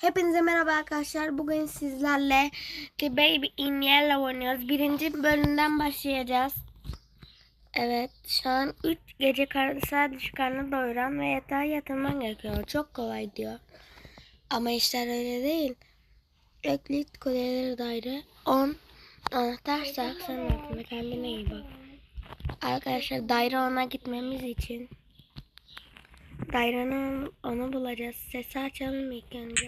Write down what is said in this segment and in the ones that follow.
Hepinize merhaba arkadaşlar. Bugün sizlerle The Baby in Yellow oynuyoruz. Birinci bölümden başlayacağız. Evet şu an 3 gece kar sadece karnı doyuran ve yatağa yatırman gerekiyor. Çok kolay diyor. Ama işler öyle değil. Eklit kuleleri daire 10 anahtar saksanın altında kendine iyi bak. Arkadaşlar daire 10'a gitmemiz için Daire'nin onu bulacağız. Sesi açalım ilk önce.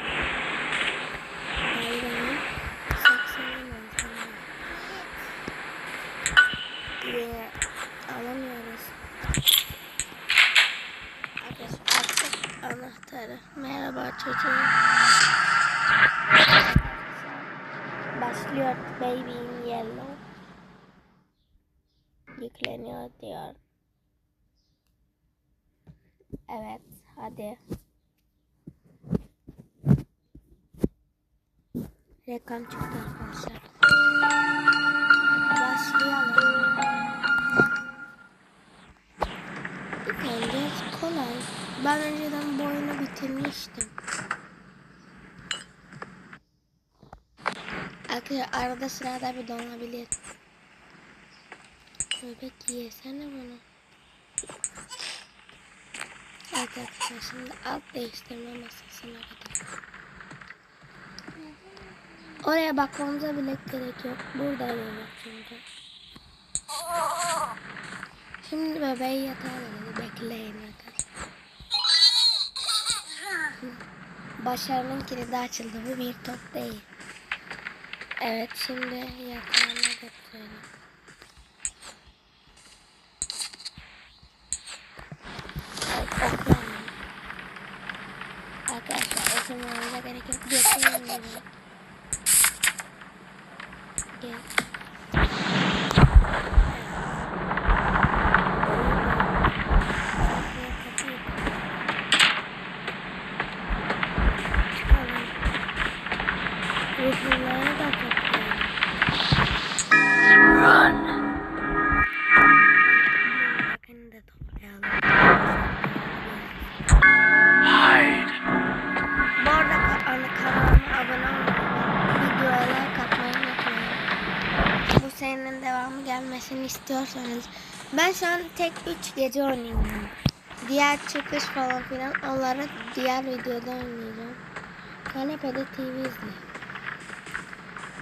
Ben önceden bu oyunu bitirmiştim. Arkadaşlar arada sırada bir donabilir. Bebek yesene bunu. Evet arkadaşlar şimdi alt değiştirme masasına gidelim. Oraya bakmamıza bile gerek yok. Burada öyle çünkü. Şimdi bebeği yatağa verelim. Bekleyin arkadaşlar. Başarının kilidi açıldı. Bu bir top değil. Evet şimdi yatağına götürelim. Evet. Arkadaşlar okumamıza gerek yok. Geçelim. Gel. Ruhlulara da toplayalım. Bakın da toplayalım. Hide. Bu arada ana- kanalıma abone olmayı, videoya like atmayı unutmayın. Bu serinin devamı gelmesini istiyorsanız. Ben şu an tek 3 gece oynuyorum. Diğer çıkış falan filan onları diğer videoda oynayacağım. Kanepede TV izleyin.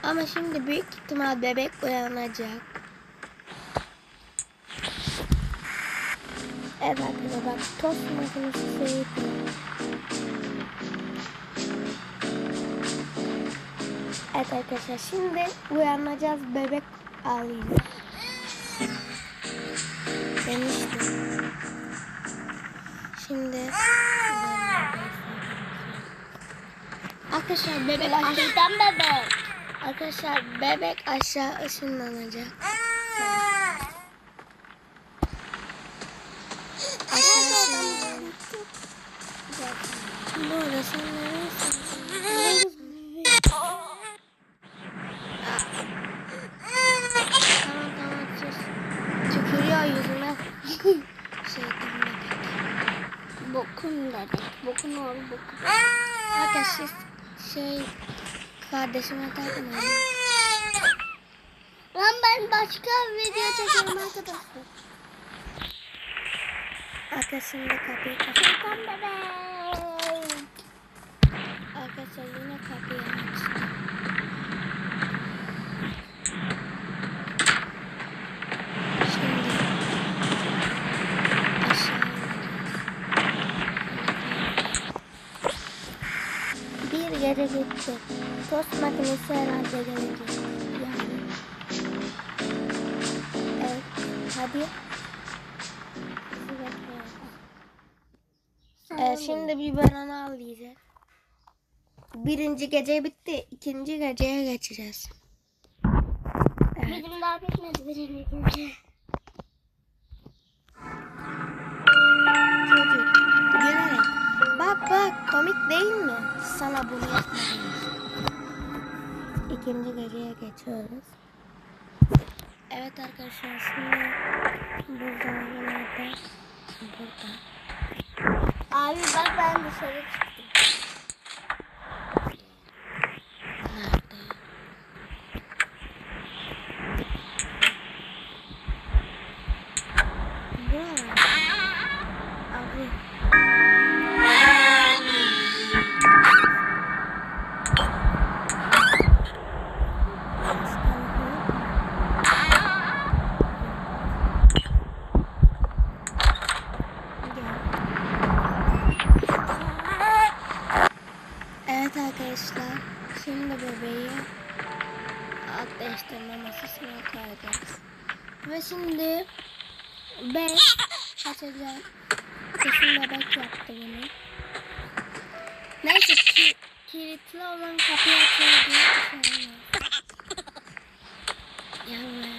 Ama şimdi büyük ihtimal bebek uyanacak. Evet bak tost makinesi seyirciler. Evet arkadaşlar şimdi uyanacağız bebek ağlayacak. Demiştim. Şimdi Arkadaşlar bebek aşağıdan bebek. Arkadaşlar bebek aşağı ışınlanacak. Aşağı ışınlanacak. Sen neredesin? Tamam tamam sus. Tükürüyor yüzüme. Şeytan bebek. Bokun bebek. Bokun oğlu bokun. Arkadaşlar şey kardeşime takmayın. Lan ben başka video çekiyorum arkadaşlar. Şimdi kapıyı kapatalım. bebek. Arkadaşlar yine kapıyı gece gitti. Tost makinesi herhalde gelecek. Yani. Evet. Hadi. Evet şimdi bir banana al yiyecek. Birinci gece bitti. ikinci geceye geçeceğiz. Evet. Bizim daha bitmedi birinci gece. Bak komik değil mi? Sana bunu yapmadım. İkinci geceye geçiyoruz. Evet arkadaşlar şimdi burada nerede? Burada. Abi bak ben dışarı çıktım. Evet arkadaşlar. Şimdi bebeği alt değiştirme masasına koyacağız. Ve şimdi ben açacağım. Kesin bebek yaptı bunu. Neyse ki, kilitli olan kapıyı açıyor diye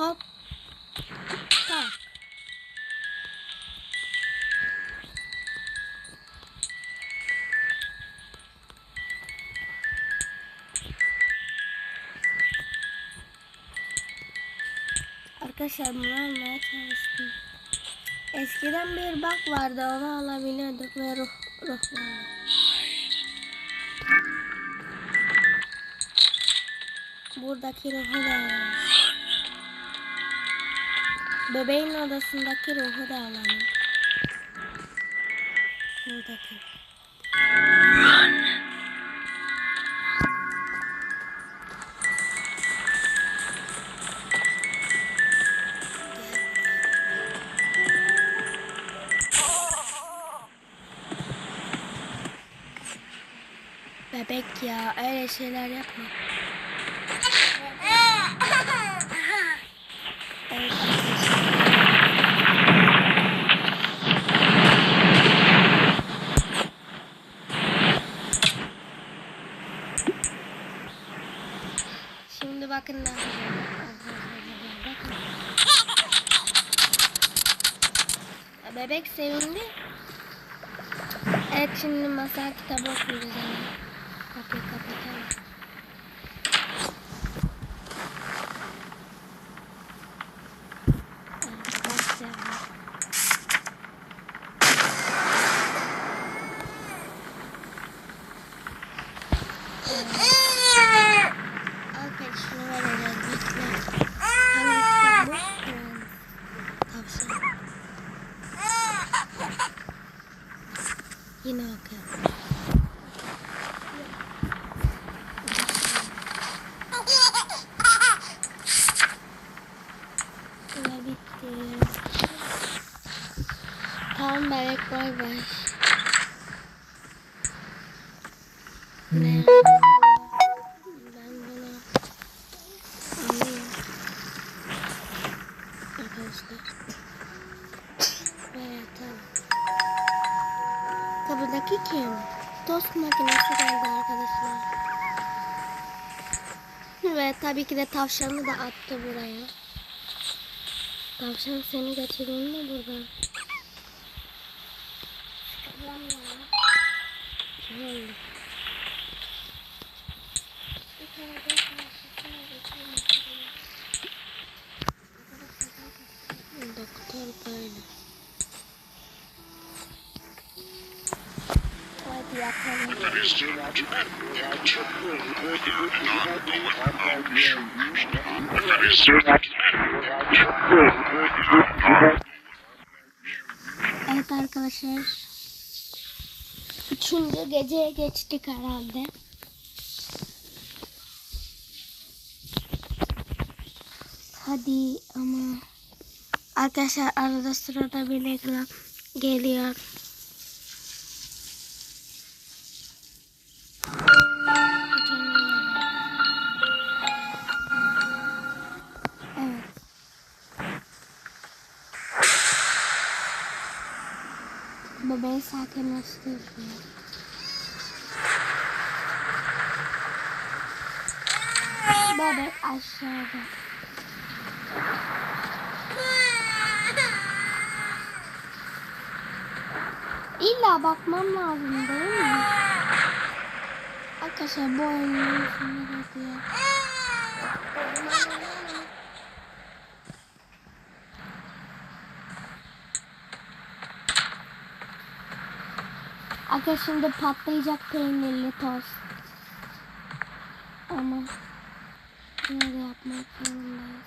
Hop. Tak. Arkadaşlar bunu almaya çalıştım. Eskiden bir bak vardı onu alabiliyorduk ve ruh ruhlandı. Buradaki ruhu da. Bebeğin odasındaki ruhu da alalım. Buradaki. Bebek ya öyle şeyler yapma. Evet arkadaşlar. Şimdi bakın. Bakın. Bebek sevindi. Evet şimdi masal kitabı okuyacağız hemen. Kapıyı kapatalım. Evet, başlayalım. Okey şunu vereceğiz. Bekle. Hangi kitap bu? Prens. Tavşan. Yine okuyorum. Ve bitti. Tamam bebek bay bay. Ne? Ben bunu alayım. Arkadaşlar. Ve yatalım. Kapıdaki kim? Tost makinesi geldi arkadaşlar. Ve tabii ki de tavşanı da attı buraya. Tavşan seni geçireyim mi buradan? Hadi yatalım. Evet arkadaşlar. Üçüncü geceye geçtik herhalde. Hadi ama arkadaşlar arada sırada bir reklam geliyor. Bebeği sakinleştiriyor. Bebek aşağıda. İlla bakmam lazım değil mi? Arkadaşlar bu oyunun sonuna diye. Bakın şimdi patlayacak peynirli tost. Ama nerede yapmak zorundayız.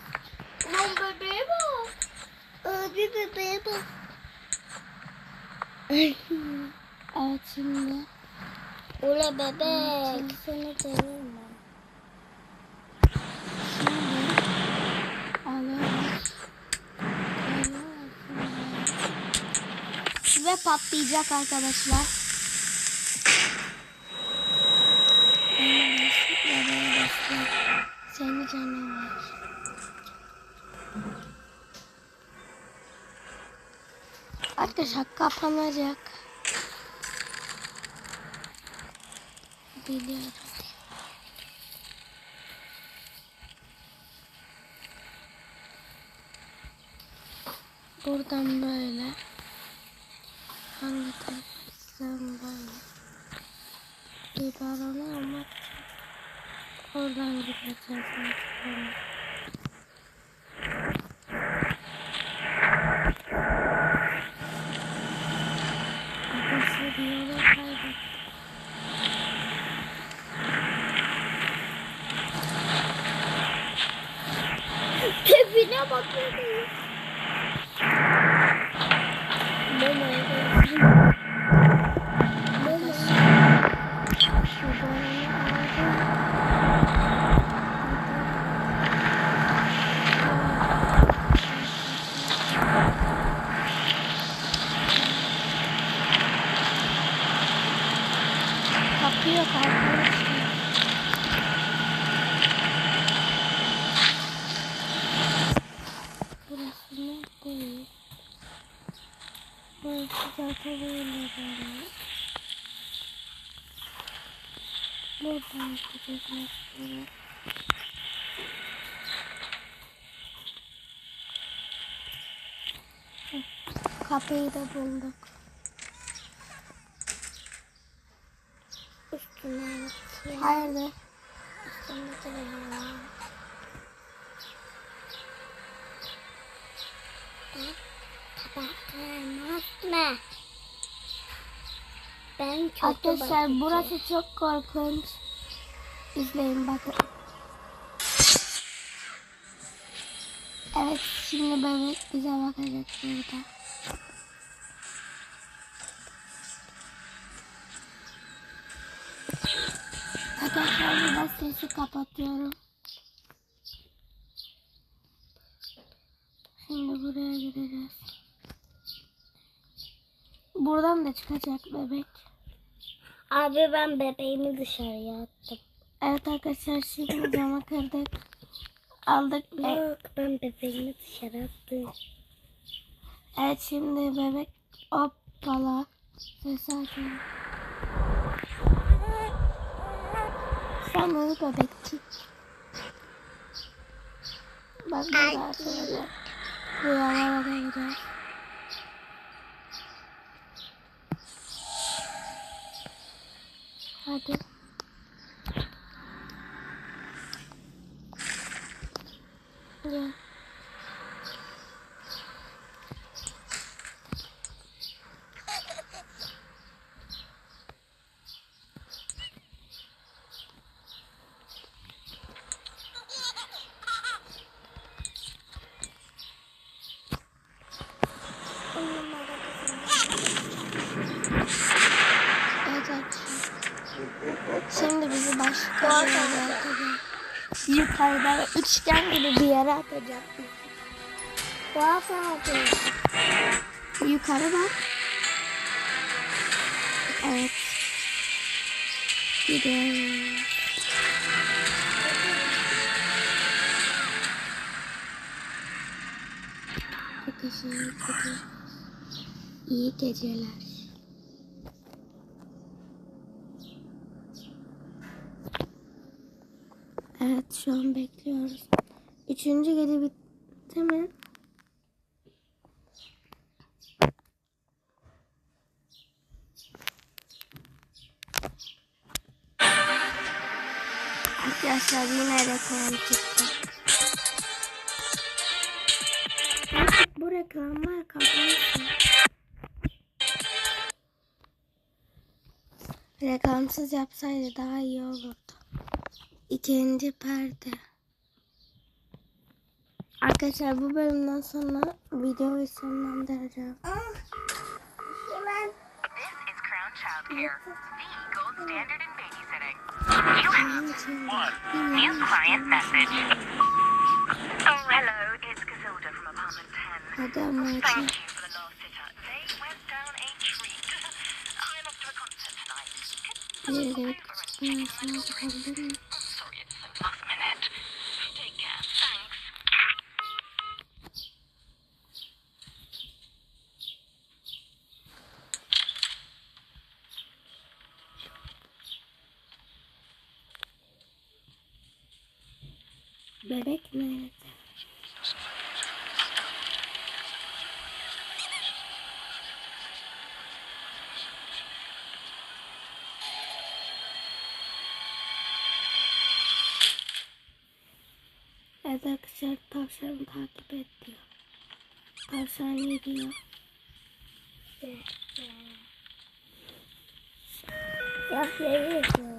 Ulan bebeğe bak. Abi bebeğe bak. evet şimdi. Ula bebek. Şimdi seni göreyim mi? ve patlayacak arkadaşlar. Seni canavar. Arkadaşlar kapanacak. Biliyorum. Buradan böyle. Hangi taraftan böyle. Almak için. Oradan gideceğiz. kaybettim. Tepine bakıyorum. Mama arkadaşlar. Şu baronu aldım. Kapı yok arkadaşlar. Burası ne değil. Burası zaten böyle böyle. Buradan gideceğiz böyle. Kapıyı da bulduk. Üstüne. Hayırdır? Üstüne duruyor. Kapattım. Atma. Ben çok Arkadaşlar burası çok korkunç. İzleyin bakın. Evet şimdi bebek bize bakacak burada. Arkadaşlar burada sesi kapatıyorum. Şimdi buraya gideceğiz. Buradan da çıkacak bebek. Abi ben bebeğimi dışarıya attım. Evet arkadaşlar şimdi camı kırdık. Aldık. Bak ben bebeğimi dışarı attım. evet şimdi bebek hoppala. Ses açalım. Sen uyu bebekçik. Bak burada açılacak. Rüyalara bakacağız. Hadi. Gel. Evet arkadaşlar. Şimdi bizi başka bir yere atacak. Yukarıda üçgen gibi bir yere atacak. Tuhaf abi. Yukarı bak. Evet. Gidiyoruz. Arkadaşlar. İyi geceler. Evet şu an bekliyoruz. Üçüncü gece bitti mi? Arkadaşlar yine reklam çıktı. Artık bu reklamlar kapansın. Reklamsız yapsaydı daha iyi olurdu kendi perde. Arkadaşlar bu bölümden sonra videoyu sonlandıracağım. Ah. Hemen. This is Crown Child Care, the gold standard in babysitting. You have one new client message. Oh, hello, it's Gazilda from apartment 10. Thank you for the last sit. They went down a treat. I'm off to a concert tonight. Can you Bebek nerede? Evet arkadaşlar tavşanı takip et diyor. Tavşan ne diyor? Ya seviyorsun.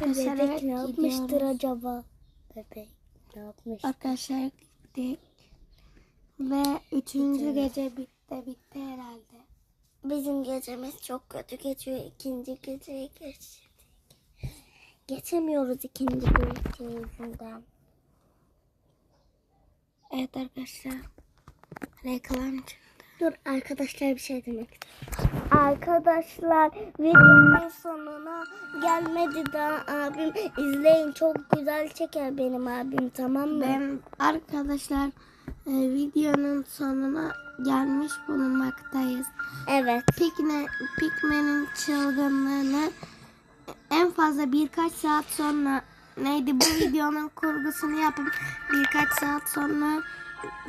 Arkadaşlar Bebek ne yapmıştır gidiyoruz. acaba? Bebek ne yapmış? Arkadaşlar gittik. Ve üçüncü gece bitti bitti herhalde. Bizim gecemiz çok kötü geçiyor. İkinci geceye geçtik. Geçemiyoruz ikinci gece yüzünden. Evet arkadaşlar. Reklam çıktı. Dur arkadaşlar bir şey demek istiyorum. Arkadaşlar videonun sonuna gelmedi daha abim. izleyin çok güzel çeker benim abim tamam mı? Ben arkadaşlar e, videonun sonuna gelmiş bulunmaktayız. Evet. Pikne, Pikmen'in çılgınlığını en fazla birkaç saat sonra neydi bu videonun kurgusunu yapıp birkaç saat sonra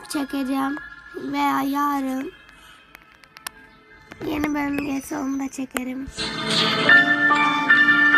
çekeceğim veya yarın yeni bölüm gelse onu da çekerim.